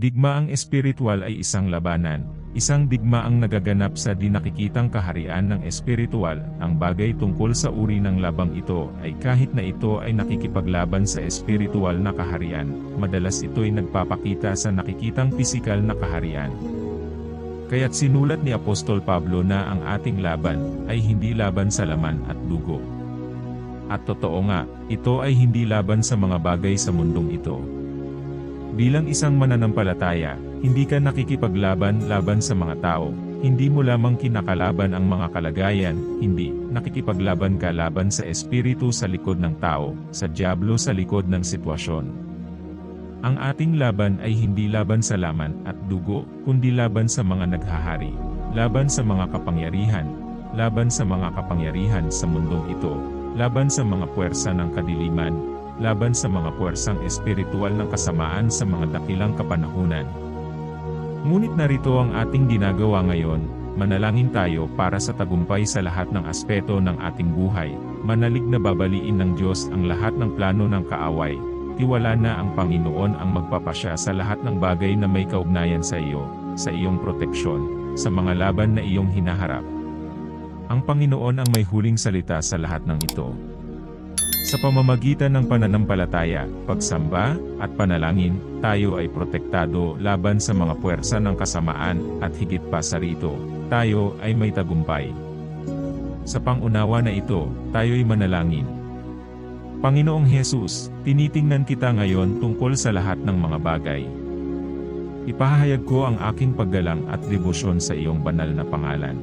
Digmaang espiritual ay isang labanan, isang digmaang nagaganap sa di nakikitang kaharian ng espiritual. Ang bagay tungkol sa uri ng labang ito ay kahit na ito ay nakikipaglaban sa espiritual na kaharian, madalas ito'y nagpapakita sa nakikitang pisikal na kaharian. Kaya't sinulat ni Apostol Pablo na ang ating laban ay hindi laban sa laman at dugo. At totoo nga, ito ay hindi laban sa mga bagay sa mundong ito. Bilang isang mananampalataya, hindi ka nakikipaglaban laban sa mga tao, hindi mo lamang kinakalaban ang mga kalagayan, hindi, nakikipaglaban ka laban sa espiritu sa likod ng tao, sa diablo sa likod ng sitwasyon. Ang ating laban ay hindi laban sa laman at dugo, kundi laban sa mga naghahari, laban sa mga kapangyarihan, laban sa mga kapangyarihan sa mundong ito, laban sa mga puwersa ng kadiliman, laban sa mga puwersang espiritual ng kasamaan sa mga dakilang kapanahunan. Ngunit narito ang ating ginagawa ngayon, manalangin tayo para sa tagumpay sa lahat ng aspeto ng ating buhay, manalig na babaliin ng Diyos ang lahat ng plano ng kaaway, tiwala na ang Panginoon ang magpapasya sa lahat ng bagay na may kaugnayan sa iyo, sa iyong proteksyon, sa mga laban na iyong hinaharap. Ang Panginoon ang may huling salita sa lahat ng ito. Sa pamamagitan ng pananampalataya, pagsamba, at panalangin, tayo ay protektado laban sa mga puwersa ng kasamaan, at higit pa sa rito, tayo ay may tagumpay. Sa pangunawa na ito, tayo'y manalangin. Panginoong Hesus, tinitingnan kita ngayon tungkol sa lahat ng mga bagay. Ipahayag ko ang aking paggalang at debosyon sa iyong banal na pangalan.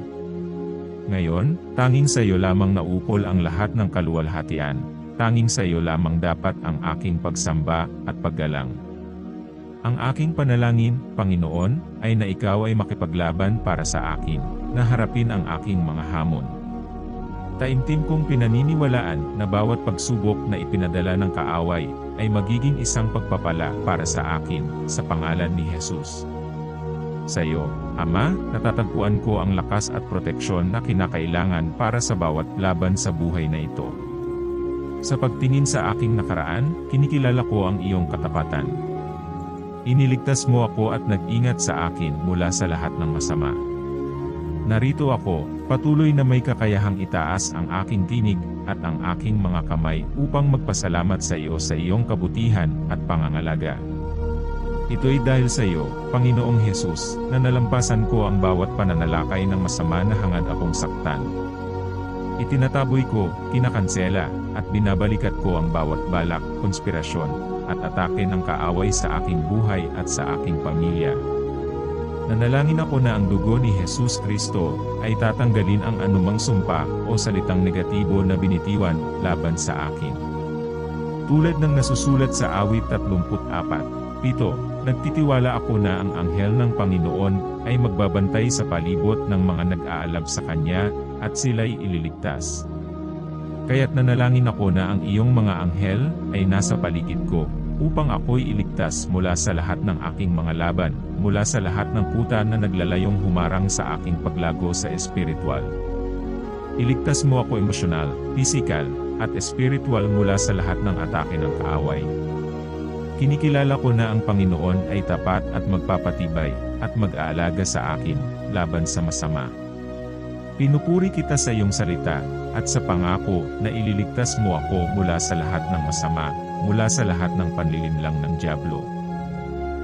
Ngayon, tanging sa iyo lamang naupol ang lahat ng kaluwalhatian, tanging sa iyo lamang dapat ang aking pagsamba at paggalang. Ang aking panalangin, Panginoon, ay na ikaw ay makipaglaban para sa akin, na harapin ang aking mga hamon. Taimtim kong pinaniniwalaan na bawat pagsubok na ipinadala ng kaaway, ay magiging isang pagpapala para sa akin, sa pangalan ni Jesus. Sa iyo, Ama, natatagpuan ko ang lakas at proteksyon na kinakailangan para sa bawat laban sa buhay na ito. Sa pagtingin sa aking nakaraan, kinikilala ko ang iyong katapatan. Iniligtas mo ako at nag-ingat sa akin mula sa lahat ng masama. Narito ako, patuloy na may kakayahang itaas ang aking tinig at ang aking mga kamay upang magpasalamat sa iyo sa iyong kabutihan at pangangalaga. Ito'y dahil sa iyo, Panginoong Hesus, na nalampasan ko ang bawat pananalakay ng masama na hangad akong saktan. Itinataboy ko, kinakansela, at binabalikat ko ang bawat balak, konspirasyon, at atake ng kaaway sa aking buhay at sa aking pamilya. Nanalangin ako na ang dugo ni Jesus Kristo ay tatanggalin ang anumang sumpa o salitang negatibo na binitiwan laban sa akin. Tulad ng nasusulat sa awit 34, Pito, nagtitiwala ako na ang anghel ng Panginoon ay magbabantay sa palibot ng mga nag-aalab sa Kanya, at sila'y ililigtas. Kaya't nanalangin ako na ang iyong mga anghel ay nasa paligid ko, upang ako'y iligtas mula sa lahat ng aking mga laban, mula sa lahat ng kuta na naglalayong humarang sa aking paglago sa espiritual. Iligtas mo ako emosyonal, pisikal, at espiritual mula sa lahat ng atake ng kaaway. Kinikilala ko na ang Panginoon ay tapat at magpapatibay, at mag-aalaga sa akin, laban sa masama. Pinupuri kita sa iyong salita, at sa pangako na ililigtas mo ako mula sa lahat ng masama, mula sa lahat ng panlilinlang ng Diablo.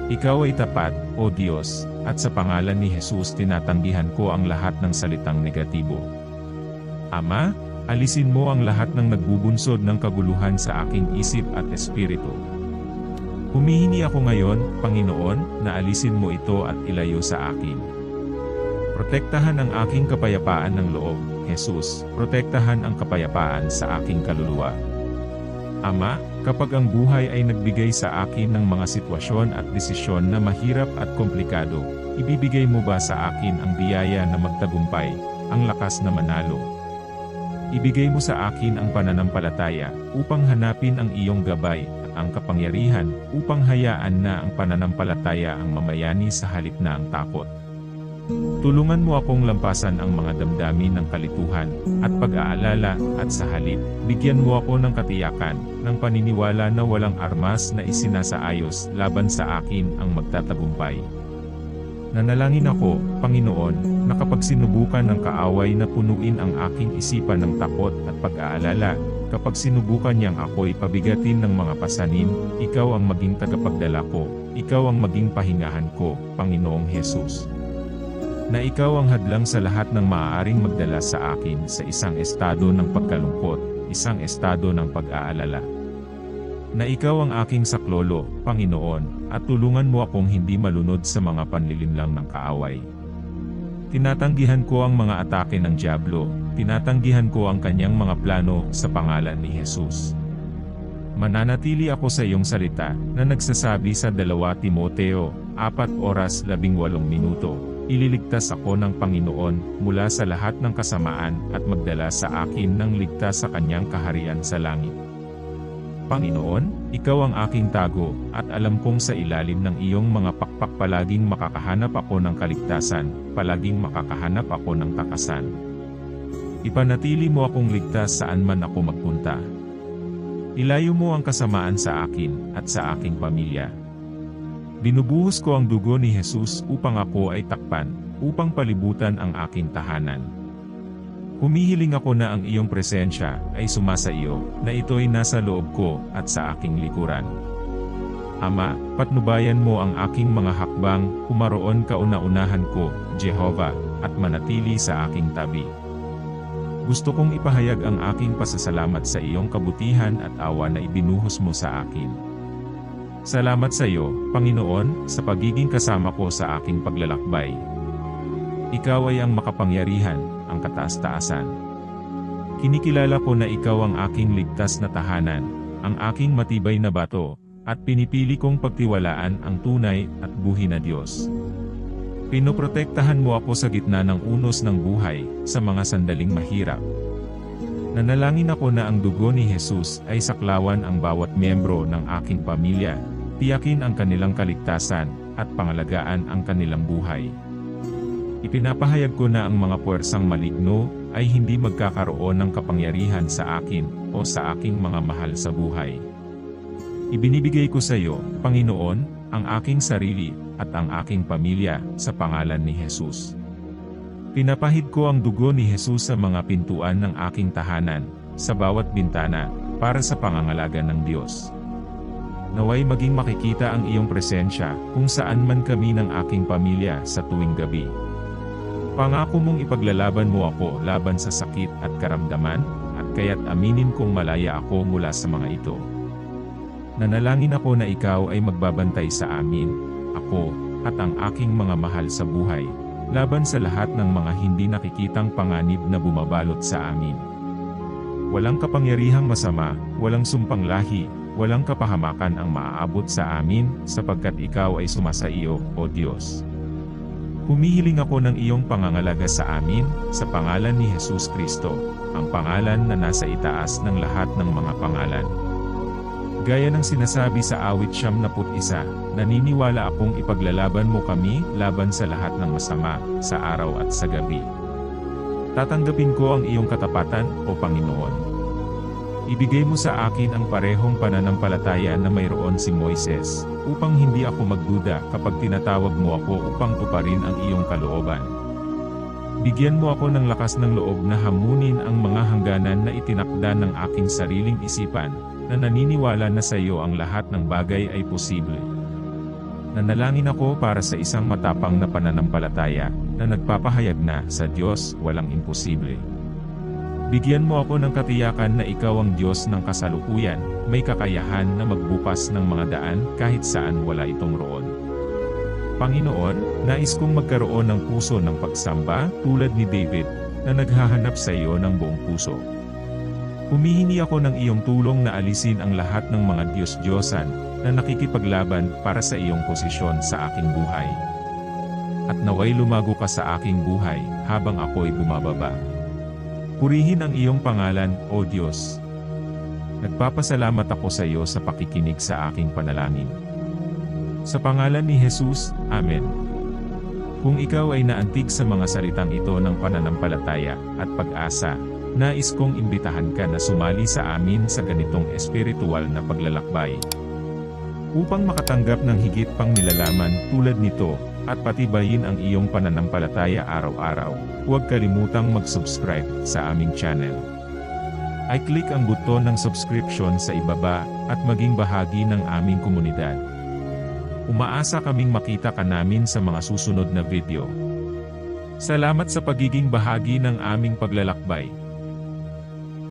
Ikaw ay tapat, O Diyos, at sa pangalan ni Jesus tinatanggihan ko ang lahat ng salitang negatibo. Ama, alisin mo ang lahat ng nagbubunsod ng kaguluhan sa aking isip at espiritu. Humihingi ako ngayon, Panginoon, na alisin mo ito at ilayo sa akin. Protektahan ang aking kapayapaan ng loob, Jesus, protektahan ang kapayapaan sa aking kaluluwa. Ama, kapag ang buhay ay nagbigay sa akin ng mga sitwasyon at desisyon na mahirap at komplikado, ibibigay mo ba sa akin ang biyaya na magtagumpay, ang lakas na manalo? Ibigay mo sa akin ang pananampalataya upang hanapin ang iyong gabay ang kapangyarihan upang hayaan na ang pananampalataya ang mamayani sa halip na ang takot. Tulungan mo akong lampasan ang mga damdamin ng kalituhan at pag-aalala at sa halip, bigyan mo ako ng katiyakan, ng paniniwala na walang armas na isinasaayos laban sa akin ang magtatagumpay. Nanalangin ako, Panginoon, na kapag sinubukan ng kaaway na punuin ang aking isipan ng takot at pag-aalala, kapag sinubukan niyang ako'y pabigatin ng mga pasanin, ikaw ang maging tagapagdala ko, ikaw ang maging pahingahan ko, Panginoong Hesus. Na ikaw ang hadlang sa lahat ng maaaring magdala sa akin sa isang estado ng pagkalungkot, isang estado ng pag-aalala. Na ikaw ang aking saklolo, Panginoon, at tulungan mo akong hindi malunod sa mga panlilinlang ng kaaway. Tinatanggihan ko ang mga atake ng Diablo, tinatanggihan ko ang kanyang mga plano sa pangalan ni Jesus. Mananatili ako sa iyong salita na nagsasabi sa 2 Timoteo, 4 oras 18 minuto, ililigtas ako ng Panginoon mula sa lahat ng kasamaan at magdala sa akin ng ligtas sa kanyang kaharian sa langit. Panginoon, Ikaw ang aking tago, at alam kong sa ilalim ng iyong mga pakpak palaging makakahanap ako ng kaligtasan, palaging makakahanap ako ng takasan. Ipanatili mo akong ligtas saan man ako magpunta. Ilayo mo ang kasamaan sa akin, at sa aking pamilya. Binubuhos ko ang dugo ni Jesus upang ako ay takpan, upang palibutan ang aking tahanan. Humihiling ako na ang iyong presensya ay sumasa iyo, na ito'y nasa loob ko at sa aking likuran. Ama, patnubayan mo ang aking mga hakbang, kumaroon kauna-unahan ko, Jehovah, at manatili sa aking tabi. Gusto kong ipahayag ang aking pasasalamat sa iyong kabutihan at awa na ibinuhos mo sa akin. Salamat sa iyo, Panginoon, sa pagiging kasama ko sa aking paglalakbay. Ikaw ay ang makapangyarihan, ang kataas-taasan. Kinikilala ko na ikaw ang aking ligtas na tahanan, ang aking matibay na bato, at pinipili kong pagtiwalaan ang tunay at buhi na Diyos. Pinoprotektahan mo ako sa gitna ng unos ng buhay, sa mga sandaling mahirap. Nanalangin ako na ang dugo ni Jesus ay saklawan ang bawat miyembro ng aking pamilya, tiyakin ang kanilang kaligtasan, at pangalagaan ang kanilang buhay. Ipinapahayag ko na ang mga puwersang maligno ay hindi magkakaroon ng kapangyarihan sa akin o sa aking mga mahal sa buhay. Ibinibigay ko sa iyo, Panginoon, ang aking sarili at ang aking pamilya sa pangalan ni Jesus. Pinapahid ko ang dugo ni Jesus sa mga pintuan ng aking tahanan, sa bawat bintana, para sa pangangalaga ng Diyos. Naway maging makikita ang iyong presensya kung saan man kami ng aking pamilya sa tuwing gabi. Pangako mong ipaglalaban mo ako laban sa sakit at karamdaman, at kaya't aminin kong malaya ako mula sa mga ito. Nanalangin ako na ikaw ay magbabantay sa amin, ako, at ang aking mga mahal sa buhay, laban sa lahat ng mga hindi nakikitang panganib na bumabalot sa amin. Walang kapangyarihang masama, walang sumpang lahi, walang kapahamakan ang maaabot sa amin, sapagkat ikaw ay sumasa iyo, O Diyos. Humihiling ako ng iyong pangangalaga sa amin, sa pangalan ni Jesus Kristo, ang pangalan na nasa itaas ng lahat ng mga pangalan. Gaya ng sinasabi sa awit siyam na isa, naniniwala akong ipaglalaban mo kami laban sa lahat ng masama, sa araw at sa gabi. Tatanggapin ko ang iyong katapatan, O Panginoon. Ibigay mo sa akin ang parehong pananampalataya na mayroon si Moises, upang hindi ako magduda kapag tinatawag mo ako upang tuparin ang iyong kalooban. Bigyan mo ako ng lakas ng loob na hamunin ang mga hangganan na itinakda ng aking sariling isipan, na naniniwala na sa iyo ang lahat ng bagay ay posible. Nanalangin ako para sa isang matapang na pananampalataya, na nagpapahayag na sa Diyos walang imposible. Bigyan mo ako ng katiyakan na ikaw ang Diyos ng kasalukuyan, may kakayahan na magbukas ng mga daan kahit saan wala itong roon. Panginoon, nais kong magkaroon ng puso ng pagsamba tulad ni David, na naghahanap sa iyo ng buong puso. Humihingi ako ng iyong tulong na alisin ang lahat ng mga Diyos-Diyosan na nakikipaglaban para sa iyong posisyon sa aking buhay. At naway lumago ka sa aking buhay habang ako'y bumababa. Purihin ang iyong pangalan, O Diyos. Nagpapasalamat ako sa iyo sa pakikinig sa aking panalangin. Sa pangalan ni Jesus, Amen. Kung ikaw ay naantig sa mga salitang ito ng pananampalataya at pag-asa, nais kong imbitahan ka na sumali sa amin sa ganitong espiritual na paglalakbay. Upang makatanggap ng higit pang nilalaman tulad nito, at patibayin ang iyong pananampalataya araw-araw, huwag kalimutang mag-subscribe sa aming channel. Ay click ang buton ng subscription sa ibaba, at maging bahagi ng aming komunidad. Umaasa kaming makita ka namin sa mga susunod na video. Salamat sa pagiging bahagi ng aming paglalakbay.